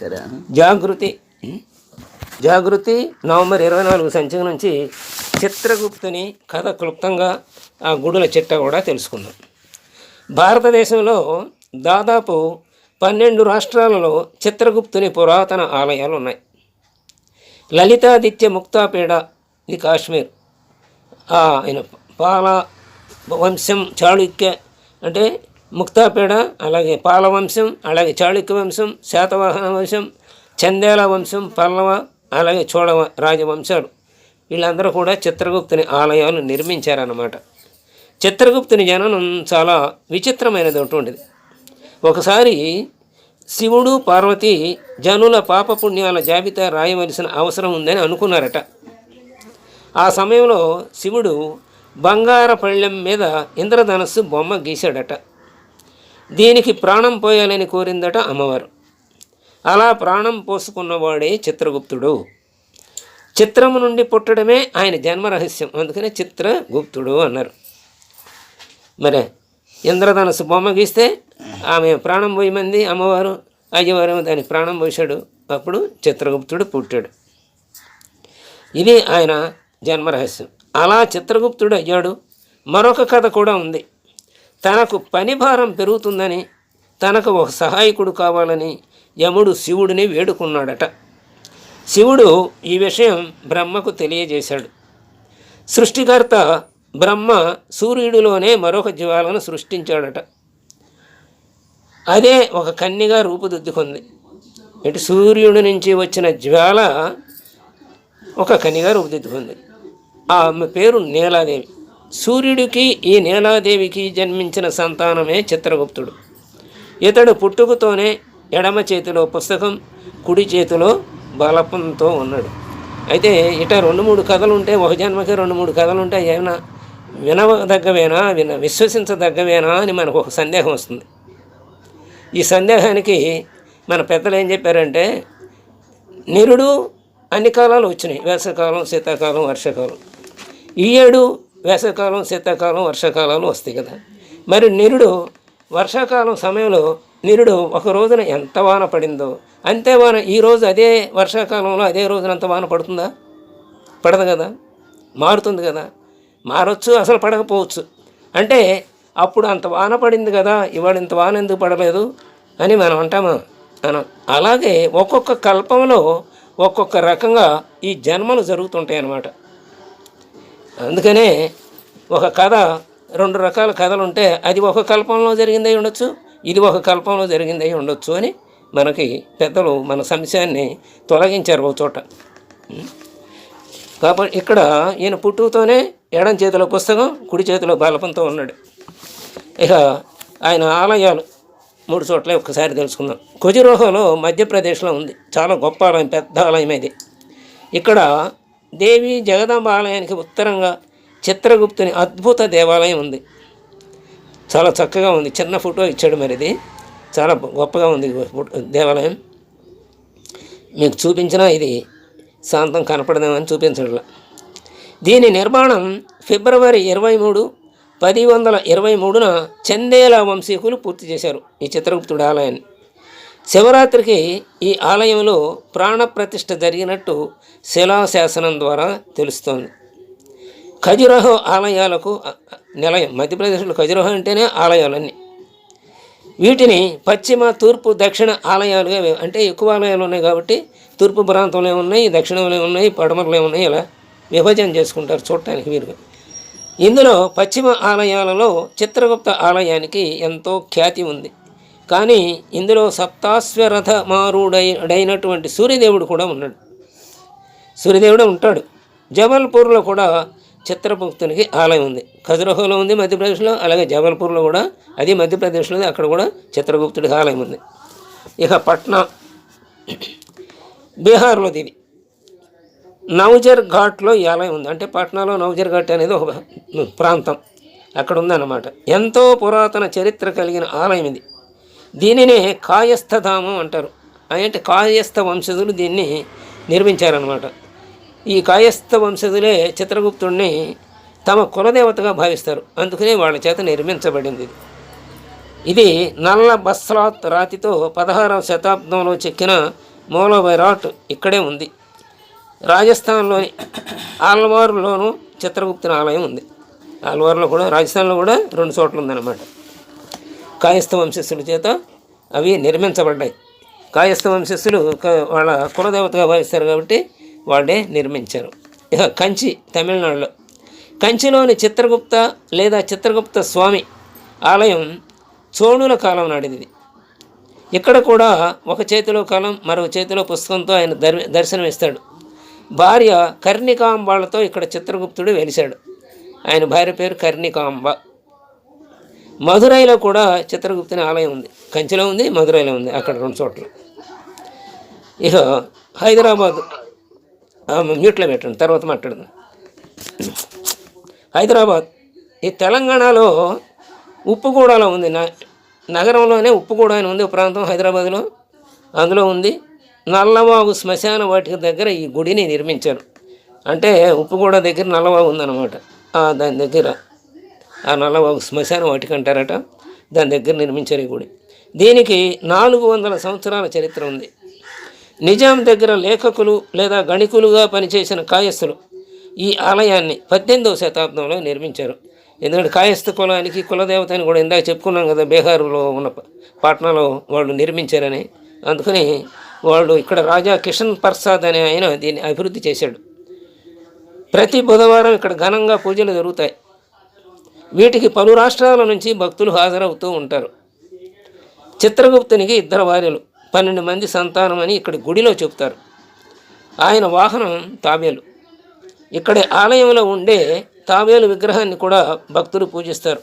సరే. జాగృతి. జాగృతి నవంబర్ ఇరవై నాలుగు సంచిక నుంచి చిత్రగుప్తుని కథ క్లుప్తంగా ఆ గుడుల చిట్ట కూడా తెలుసుకుందాం. భారతదేశంలో దాదాపు పన్నెండు రాష్ట్రాలలో చిత్రగుప్తుని పురాతన ఆలయాలు ఉన్నాయి. లలితాదిత్య ముక్తాపీడ ఇది కాశ్మీర్ ఆయన పాల వంశం చాళుక్య అంటే ముక్తాపేడ అలాగే పాలవంశం అలాగే చాళుక్య వంశం శాతవాహన వంశం చందేల వంశం పల్లవ అలాగే చోళవ రాజవంశాలు. వీళ్ళందరూ కూడా చిత్రగుప్తుని ఆలయాలు నిర్మించారన్నమాట. చిత్రగుప్తుని జననం చాలా విచిత్రమైనది ఉంటుండేది ఒకసారి శివుడు పార్వతి జనుల పాపపుణ్యాల జాబితా రాయవలసిన అవసరం ఉందని అనుకున్నారట. ఆ సమయంలో శివుడు బంగార పళ్ళెం మీద ఇంద్రధనస్సు బొమ్మ గీశాడట. దీనికి ప్రాణం పోయాలని కోరిందట అమ్మవారు. అలా ప్రాణం పోసుకున్నవాడే చిత్రగుప్తుడు. చిత్రము నుండి పుట్టడమే ఆయన జన్మరహస్యం అందుకనే చిత్రగుప్తుడు అన్నారు. మరి ఇంద్రధనసు బొమ్మ గీస్తే ఆమె ప్రాణం పోయమంది అమ్మవారు. అయ్యవారు దానికి ప్రాణం పోసాడు అప్పుడు చిత్రగుప్తుడు పుట్టాడు. ఇది ఆయన జన్మరహస్యం అలా చిత్రగుప్తుడు అయ్యాడు. మరొక కథ కూడా ఉంది. తనకు పని భారం పెరుగుతుందని తనకు ఒక సహాయకుడు కావాలని యముడు శివుడిని వేడుకున్నాడట. శివుడు ఈ విషయం బ్రహ్మకు తెలియజేశాడు. సృష్టికర్త బ్రహ్మ సూర్యుడిలోనే మరొక జీవాలను సృష్టించాడట. అదే ఒక కన్నిగా రూపుదిద్దుకుంది. ఇటు సూర్యుడి నుంచి వచ్చిన జ్వాల ఒక కన్నిగా రూపుదిద్దుకుంది. ఆమె పేరు నీలాదేవి. సూర్యుడికి ఈ నీలాదేవికి జన్మించిన సంతానమే చిత్రగుప్తుడు. ఇతడు పుట్టుకతోనే ఎడమ చేతిలో పుస్తకం కుడి చేతిలో బలపంతో ఉన్నాడు. అయితే ఇట రెండు మూడు కథలు ఉంటే ఒక జన్మకి రెండు మూడు కథలు ఉంటే ఏమైనా వినదగ్గవేనా? విన విశ్వసించదగ్గవేనా అని మనకు ఒక సందేహం వస్తుంది. ఈ సందేహానికి మన పెద్దలు ఏం చెప్పారంటే నిరుడు అన్ని కాలాలు వచ్చినాయి. వేసవకాలం శీతాకాలం వర్షాకాలం. ఈ ఏడు వేసవికాలం శీతాకాలం వర్షాకాలాలు వస్తాయి కదా. మరి నిరుడు వర్షాకాలం సమయంలో నిరుడు ఒక రోజున ఎంత వాన పడిందో అంతే వాన ఈ రోజు అదే వర్షాకాలంలో అదే రోజున అంత వాన పడుతుందా? పడదు కదా. మారుతుంది కదా. మారొచ్చు అసలు పడకపోవచ్చు. అంటే అప్పుడు అంత వాన పడింది కదా ఇవాళ ఇంత వాన ఎందుకు పడలేదు అని మనం అంటామా. మనం అలాగే ఒక్కొక్క కల్పంలో ఒక్కొక్క రకంగా ఈ జన్మలు జరుగుతుంటాయి అన్నమాట అందుకనే ఒక కథ రెండు రకాల కథలు ఉంటే అది ఒక కల్పంలో జరిగిందై ఉండొచ్చు ఇది ఒక కల్పంలో జరిగిందై ఉండొచ్చు అని మనకి పెద్దలు మన సంశయాన్ని తొలగించారు ఒక చోట. కాబట్టి ఇక్కడ ఈయన పుట్టుకతోనే ఎడం చేతిలో పుస్తకం కుడి చేతిలో బాలపంతో ఉన్నాడు. ఇక ఆయన ఆలయాలు మూడు చోట్ల ఒక్కసారి తెలుసుకుందాం. ఖుజురోహలో మధ్యప్రదేశ్లో ఉంది. చాలా గొప్ప ఆలయం పెద్ద ఆలయం ఇది. ఇక్కడ దేవి జగదాంబ ఆలయానికి ఉత్తరంగా చిత్రగుప్తుని అద్భుత దేవాలయం ఉంది. చాలా చక్కగా ఉంది. చిన్న ఫోటో ఇచ్చాడు మరి ఇది. చాలా గొప్పగా ఉంది దేవాలయం. మీకు చూపించినా ఇది శాంతం కనపడదామని చూపించడం దీని నిర్మాణం ఫిబ్రవరి ఇరవై మూడు పది వందల ఇరవై మూడున చందేల వంశీకులు పూర్తి చేశారు ఈ చిత్రగుప్తుడు ఆలయాన్ని. శివరాత్రికి ఈ ఆలయంలో ప్రాణప్రతిష్ఠ జరిగినట్టు శిలాశాసనం ద్వారా తెలుస్తోంది. ఖజురహో ఆలయాలకు నిలయం మధ్యప్రదేశ్లో ఖజురహో అంటేనే ఆలయాలన్నీ. వీటిని పశ్చిమ తూర్పు దక్షిణ ఆలయాలుగా అంటే ఎక్కువ ఆలయాలు ఉన్నాయి కాబట్టి తూర్పు ప్రాంతంలో ఉన్నాయి దక్షిణంలో ఉన్నాయి పడమరలో ఉన్నాయి ఇలా విభజన చేసుకుంటారు చూడటానికి వీరుగా ఇందులో పశ్చిమ ఆలయాలలో చిత్రగుప్త ఆలయానికి ఎంతో ఖ్యాతి ఉంది. కానీ ఇందులో సప్తాశ్వరథ మారుడైనటువంటి సూర్యదేవుడు కూడా ఉన్నాడు. సూర్యదేవుడు ఉంటాడు. జబల్పూర్లో కూడా చిత్రగుప్తునికి ఆలయం ఉంది. ఖజురహోలో ఉంది మధ్యప్రదేశ్లో అలాగే జబల్పూర్లో కూడా అది మధ్యప్రదేశ్లో ఉంది, అక్కడ కూడా చిత్రగుప్తుడికి ఆలయం ఉంది. ఇక పట్నా బీహార్లో ఇది నౌజర్ ఘాట్లో ఈ ఆలయం ఉంది. అంటే పట్నాలో నౌజర్ ఘాట్ అనేది ఒక ప్రాంతం. అక్కడ ఉందన్నమాట. ఎంతో పురాతన చరిత్ర కలిగిన ఆలయం ఇది. దీనినే కాయస్థధామం అంటారు. అంటే కాయస్థ వంశజులు దీన్ని నిర్మించారనమాట ఈ కాయస్థ వంశజులే చిత్రగుప్తుడిని తమ కులదేవతగా భావిస్తారు. అందుకనే వాళ్ళ చేత నిర్మించబడింది ఇది. నల్ల బస్లాత్ రాతితో పదహారవ శతాబ్దంలో చెక్కిన మూలవైరాట్ ఇక్కడే ఉంది. రాజస్థాన్లోని ఆల్వార్లోనూ చిత్రగుప్తుని ఆలయం ఉంది. ఆల్వార్లో కూడా రాజస్థాన్లో కూడా రెండు చోట్ల ఉందన్నమాట. కాయస్థ వంశస్థుల చేత అవి నిర్మించబడ్డాయి. కాయస్థ వంశస్థులు వాళ్ళ కులదేవతగా భావిస్తారు కాబట్టి వాళ్ళే నిర్మించారు. ఇక కంచి తమిళనాడులో. కంచిలోని చిత్రగుప్త లేదా చిత్రగుప్త స్వామి ఆలయం చోళుల కాలం నాటిది ఇక్కడ కూడా ఒక చేతిలో కాలం మరొక చేతిలో పుస్తకంతో ఆయన దర్ దర్శనమిస్తాడు. భార్య కర్ణికాంబాలతో ఇక్కడ చిత్రగుప్తుడు వెలిశాడు. ఆయన భార్య పేరు కర్ణికాంబ. మధురైలో కూడా చిత్రగుప్తుని ఆలయం ఉంది. కంచిలో ఉంది మధురైలో ఉంది అక్కడ రెండు చోట్ల. ఇక హైదరాబాద్ మ్యూట్లో పెట్టండి తర్వాత మాట్లాడదాం. హైదరాబాద్ ఈ తెలంగాణలో ఉప్పుగూడలో ఉంది. న నగరంలోనే ఉప్పుగూడ అని ఉంది ప్రాంతం హైదరాబాద్లో. అందులో ఉంది. నల్లవాగు శ్మశాన వాటికి దగ్గర ఈ గుడిని నిర్మించారు. అంటే ఉప్పుగూడ దగ్గర నల్లవాగు ఉందన్నమాట. దాని దగ్గర. ఆ నల్లవాగు శ్మశానం వాటికంటారట దాని దగ్గర నిర్మించారు ఈ గుడి. దీనికి నాలుగు వందల సంవత్సరాల చరిత్ర ఉంది. నిజాం దగ్గర లేఖకులు లేదా గణికులుగా పనిచేసిన కాయస్థులు ఈ ఆలయాన్ని పద్దెనిమిదవ శతాబ్దంలో నిర్మించారు. ఎందుకంటే కాయస్థ కులానికి కులదేవత అని కూడా ఇందాక చెప్పుకున్నాం కదా బీహార్లో ఉన్న పాట్నాలో వాళ్ళు నిర్మించారని. అందుకని వాళ్ళు ఇక్కడ రాజా కిషన్ ప్రసాద్ అనే ఆయన దీన్ని అభివృద్ధి చేశాడు. ప్రతి బుధవారం ఇక్కడ ఘనంగా పూజలు జరుగుతాయి. వీటికి పలు రాష్ట్రాల నుంచి భక్తులు హాజరవుతూ ఉంటారు. చిత్రగుప్తునికి ఇద్దరు భార్యలు పన్నెండు మంది సంతానం అని ఇక్కడ గుడిలో చెప్తారు. ఆయన వాహనం తాబేలు. ఇక్కడ ఆలయంలో ఉండే తాబేలు విగ్రహాన్ని కూడా భక్తులు పూజిస్తారు.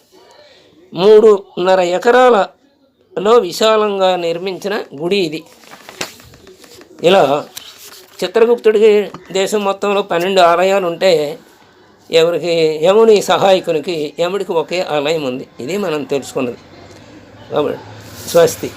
మూడున్నర ఎకరాలలో విశాలంగా నిర్మించిన గుడి ఇది. ఇలా చిత్రగుప్తుడికి దేశం మొత్తంలో పన్నెండు ఆలయాలు ఉంటే ఎవరికి యముని సహాయకునికి యముడికి ఒకే ఆలయం ఉంది. ఇది మనం తెలుసుకున్నది. కాబట్టి స్వస్తి.